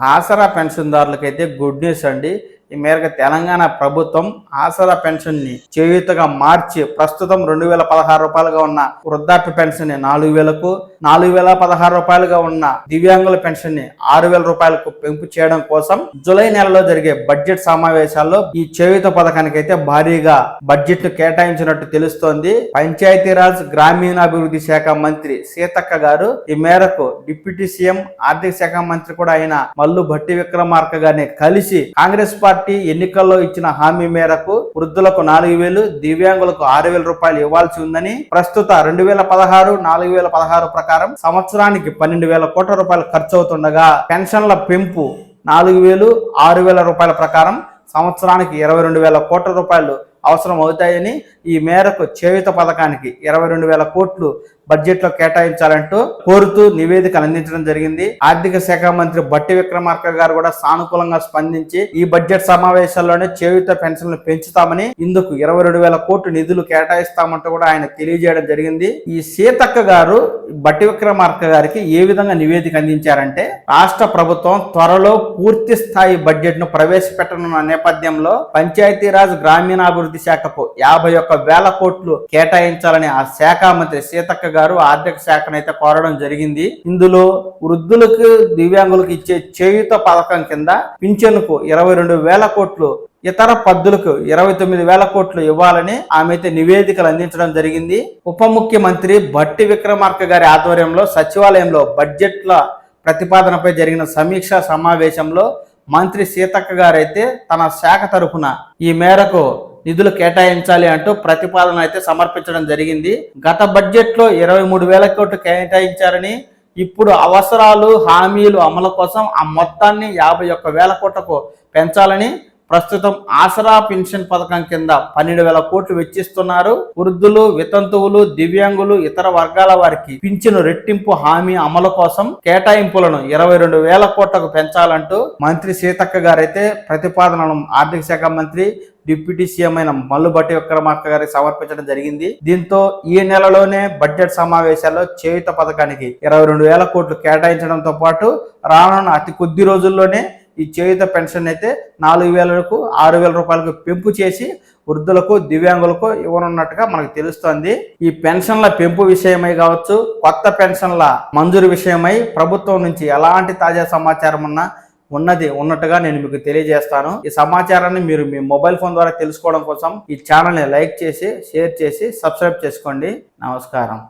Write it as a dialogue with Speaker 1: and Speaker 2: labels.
Speaker 1: ఆసరా పెన్షన్దారులకైతే good news అండి. ఈ మేరకు తెలంగాణ ప్రభుత్వం ఆసరా పెన్షన్ని చేయూతగా మార్చి ప్రస్తుతం రెండు వేల పదహారు రూపాయలుగా ఉన్న వృద్ధాప్య పెన్షన్ని నాలుగు వేలకు నాలుగు వేల పదహారు రూపాయలుగా ఉన్న దివ్యాంగుల పెన్షన్ని ఆరు వేల రూపాయలకు పెంపు చేయడం కోసం జూలై నెలలో జరిగే బడ్జెట్ సమావేశాల్లో ఈ చేయూత పథకానికి అయితే భారీగా బడ్జెట్ను కేటాయించినట్టు తెలుస్తోంది. పంచాయతీరాజ్ గ్రామీణాభివృద్ధి శాఖ మంత్రి సీతక్క గారు ఈ మేరకు డిప్యూటీ సీఎం ఆర్థిక శాఖ మంత్రి కూడా అయిన మల్లు భట్టి విక్రమార్క గారిని కలిసి కాంగ్రెస్ పార్టీ ఎన్నికల్లో ఇచ్చిన హామీ మేరకు వృద్ధులకు నాలుగు వేలు దివ్యాంగులకు ఆరు వేల రూపాయలు ఇవ్వాల్సి ఉందని ప్రస్తుత రెండు వేల పదహారు నాలుగు వేల పదహారు ప్రకారం సంవత్సరానికి పన్నెండు వేల కోట్ల రూపాయలు ఖర్చు అవుతుండగా పెన్షన్ల పెంపు నాలుగు వేలు ఆరు వేల రూపాయల ప్రకారం సంవత్సరానికి ఇరవై రెండు వేల కోట్ల రూపాయలు అవసరం అవుతాయని ఈ మేరకు చేయుత పథకానికి ఇరవై రెండు వేల కోట్లు బడ్జెట్లో కేటాయించాలంటూ కోరుతూ నివేదికలు అందించడం జరిగింది. ఆర్థిక శాఖ మంత్రి బట్టి విక్రమార్క గారు కూడా సానుకూలంగా స్పందించి ఈ బడ్జెట్ సమావేశాల్లోనే చేయుత పెన్షన్లు పెంచుతామని ఇందుకు ఇరవై రెండు వేల కోట్లు నిధులు కేటాయిస్తామంటూ కూడా ఆయన తెలియజేయడం జరిగింది. ఈ సీతక్క గారు బట్టి విక్రమార్క గారికి ఏ విధంగా నివేదిక అందించారంటే రాష్ట్ర ప్రభుత్వం త్వరలో పూర్తి స్థాయి బడ్జెట్ను ప్రవేశపెట్టనున్న నేపథ్యంలో పంచాయతీరాజ్ గ్రామీణాభివృద్ధి శాఖకు యాభై ఒక్క వేల కోట్లు కేటాయించాలని ఆ శాఖ మంత్రి సీతక్క గారు ఆర్థిక శాఖను అయితే కోరడం జరిగింది. ఇందులో వృద్ధులకు దివ్యాంగులకు ఇచ్చే చేయుత పథకం కింద పింఛనుకు ఇరవై రెండు వేల కోట్లు ఇతర పద్దులకు ఇరవై తొమ్మిది వేల కోట్లు ఇవ్వాలని ఆమె అయితే నివేదికలు అందించడం జరిగింది. ఉప ముఖ్యమంత్రి భట్టి విక్రమార్క గారి ఆధ్వర్యంలో సచివాలయంలో బడ్జెట్ల ప్రతిపాదనపై జరిగిన సమీక్షా సమావేశంలో మంత్రి సీతక్క గారైతే తన శాఖ తరఫున ఈ మేరకు నిధులు కేటాయించాలి అంటూ ప్రతిపాదన అయితే సమర్పించడం జరిగింది. గత బడ్జెట్లో ఇరవై మూడు వేల కోట్లు కేటాయించారని ఇప్పుడు అవసరాలు హామీలు అమలు కోసం ఆ మొత్తాన్ని యాభై ఒక్క వేల కోట్లకు పెంచాలని ప్రస్తుతం ఆసరా పెన్షన్ పథకం కింద పన్నెండు వేల కోట్లు వెచ్చిస్తున్నారు. వృద్ధులు వితంతువులు దివ్యాంగులు ఇతర వర్గాల వారికి పింఛను రెట్టింపు హామీ అమలు కోసం కేటాయింపులను ఇరవై రెండు వేల కోట్లకు పెంచాలంటూ మంత్రి సీతక్క గారైతే ప్రతిపాదనను ఆర్థిక శాఖ మంత్రి డిప్యూటీ సీఎం అయిన మల్లుబట్టి విక్రమార్క గారికి సమర్పించడం జరిగింది. దీంతో ఈ నెలలోనే బడ్జెట్ సమావేశాల్లో చేయుత పథకానికి ఇరవై రెండు వేల కోట్లు కేటాయించడంతో పాటు రానున్న అతి కొద్ది రోజుల్లోనే ఈ చేయుత పెన్షన్ అయితే నాలుగు వేలకు ఆరు వేల రూపాయలకు పెంపు చేసి వృద్ధులకు దివ్యాంగులకు ఇవ్వనున్నట్టుగా మనకు తెలుస్తోంది. ఈ పెన్షన్ల పెంపు విషయమై కావచ్చు కొత్త పెన్షన్ల మంజూరు విషయమై ప్రభుత్వం నుంచి ఎలాంటి తాజా సమాచారం ఉన్నా ఉన్నది ఉన్నట్టుగా నేను మీకు తెలియజేస్తాను. ఈ సమాచారాన్ని మీరు మీ మొబైల్ ఫోన్ ద్వారా తెలుసుకోవడం కోసం ఈ ఛానల్ని లైక్ చేసి షేర్ చేసి సబ్స్క్రైబ్ చేసుకోండి. నమస్కారం.